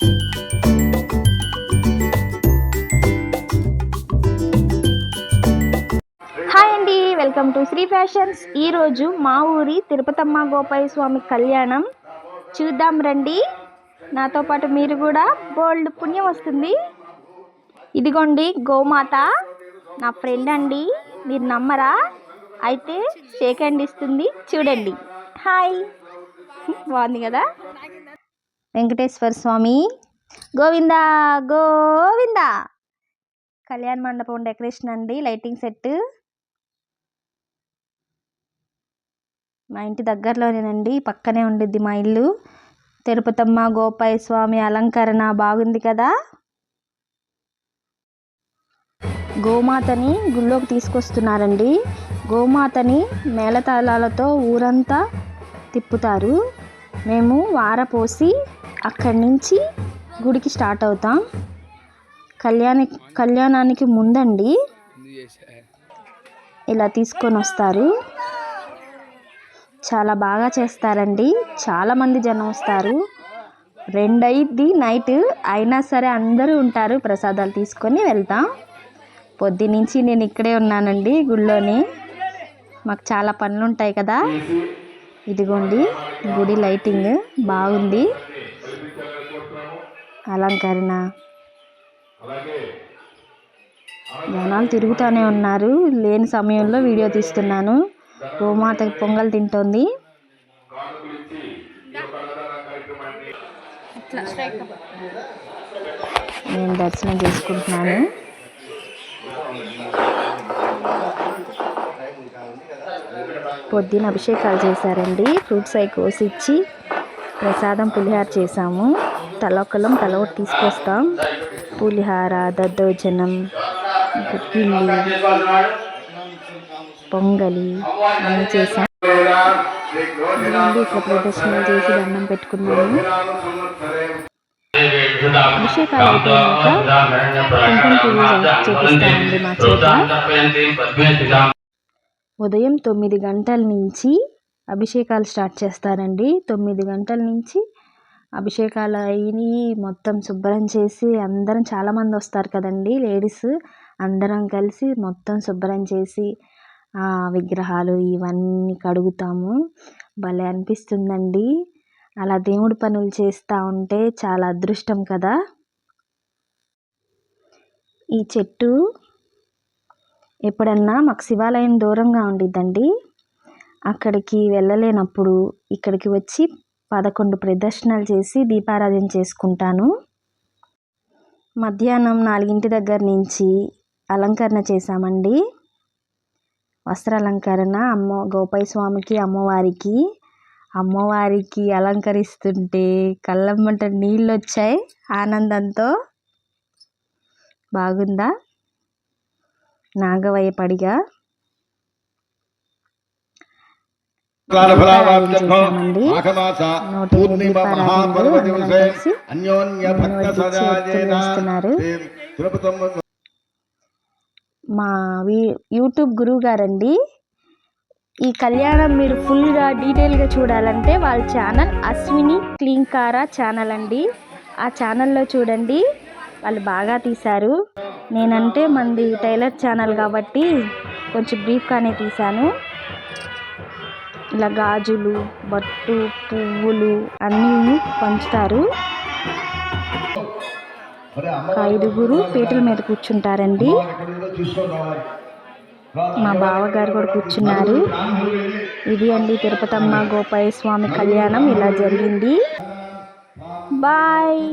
Hi అండి welcome to Shri fashions. ఈరోజు మా ఊరి తిరుపతమ్మ గోపాయ స్వామి కళ్యాణం. చూద్దాం రండి. నాతో పాటు మీరు కూడా బోల్డ్ పుణ్యం వస్తుంది. ఇదిగోండి గోమాత. నా ఫ్రెండ్ అండి మీరు నమ్మరా? అయితే షేక్ హ్యాండ్ ఇస్తుంది. చూడండి. హాయ్. బాగుంది కదా? వెంకటేశ్వర స్వామి. గోవిందా గోవింద. కళ్యాణ మండపం డెకరేషన్ అండి లైటింగ్ సెట్ మా ఇంటి దగ్గరలోనేనండి పక్కనే ఉండిద్ది మా ఇల్లు. తిరుపతమ్మ గోపాయ స్వామి అలంకరణ బాగుంది కదా. గోమాతని గుళ్ళోకి తీసుకొస్తున్నారండి. గోమాతని మేళతాళాలతో ఊరంతా తిప్పుతారు. మేము వారపోసి అక్కడి నుంచి గుడికి స్టార్ట్ అవుతాం. కళ్యాణ కళ్యాణానికి ముందండి ఇలా తీసుకొని వస్తారు. చాలా బాగా చేస్తారండి. చాలామంది జనం వస్తారు. రెండు నైట్ అయినా సరే అందరూ ఉంటారు. ప్రసాదాలు తీసుకొని వెళ్తాం. పొద్దునుంచి నేను ఇక్కడే ఉన్నానండి గుళ్ళోని. మాకు చాలా పనులు ఉంటాయి కదా. ఇదిగోండి గుడి లైటింగ్ బాగుంది. అలంకరణ. జనాలు తిరుగుతూనే ఉన్నారు. లేని సమయంలో వీడియో తీస్తున్నాను. గోమాత పొంగల్ తింటోంది. నేను దర్శనం చేసుకుంటున్నాను. పొద్దున అభిషేకాలు చేశారండి. ఫ్రూట్స్ అవి కోసి ఇచ్చి ప్రసాదం పులిహార చేసాము తలొకలం తల ఒకటి తీసుకొస్తాం. పులిహార దద్దోజనం గుగ్గిళ్ళు పొంగలి అన్నీ చేసాం ఇదిగోండి ఇట్లా ప్రదర్శనలు చేసి దండం పెట్టుకున్నాము అభిషేకాలు అయిపోయాక కుంకుమ మా చేత. ఉదయం తొమ్మిది గంటల నుంచి అభిషేకాలు స్టార్ట్ చేస్తారండి. తొమ్మిది గంటల నుంచి అభిషేకాలు అయిని మొత్తం శుభ్రం చేసి అందరం చాలామంది వస్తారు కదండి లేడీస్ అందరం కలిసి మొత్తం శుభ్రం చేసి ఆ విగ్రహాలు ఇవన్నీ కడుగుతాము. భలే అనిపిస్తుందండి. అలా దేవుడి పనులు చేస్తూ ఉంటే చాలా అదృష్టం కదా. ఈ చెట్టు ఎప్పుడన్నా మాకు శివాలయం దూరంగా ఉండిద్దండి. అక్కడికి వెళ్ళలేనప్పుడు ఇక్కడికి వచ్చి పదకొండు ప్రదర్శనలు చేసి దీపారాధన చేసుకుంటాను. మధ్యాహ్నం నాలుగింటి దగ్గర నుంచి అలంకరణ చేశామండి. వస్త్రాలంకరణ అమ్మ గోపాయ స్వామికి అమ్మవారికి. అమ్మవారికి అలంకరిస్తుంటే కళ్ళమ్మట నీళ్ళు వచ్చాయి ఆనందంతో. బాగుందా? నాగవయ్య పడిగా చేశామండి నూట ఎనిమిది దీపారాధనలు అందరం కలిసి వేస్తున్నారు మా యూట్యూబ్ గురువు గారండి ఈ కళ్యాణం మీరు ఫుల్గా డీటెయిల్గా చూడాలంటే వాళ్ళ ఛానల్ అశ్విని క్లీంకారా ఛానల్ అండి. ఆ ఛానల్లో చూడండి వాళ్ళు బాగా తీశారు. నేనంటే మంది టైలర్ ఛానల్ కాబట్టి కొంచెం బ్రీఫ్గానే తీశాను. ఇలా గాజులు బట్టు పువ్వులు అన్నీ పంచుతారు. ఐదుగురు పీటల మీద కూర్చుంటారండి. మా బావగారు కూడా కూర్చున్నారు. ఇది అండి తిరుపతమ్మ గోపాయ స్వామి కళ్యాణం. ఇలా జరిగింది. బాయ్.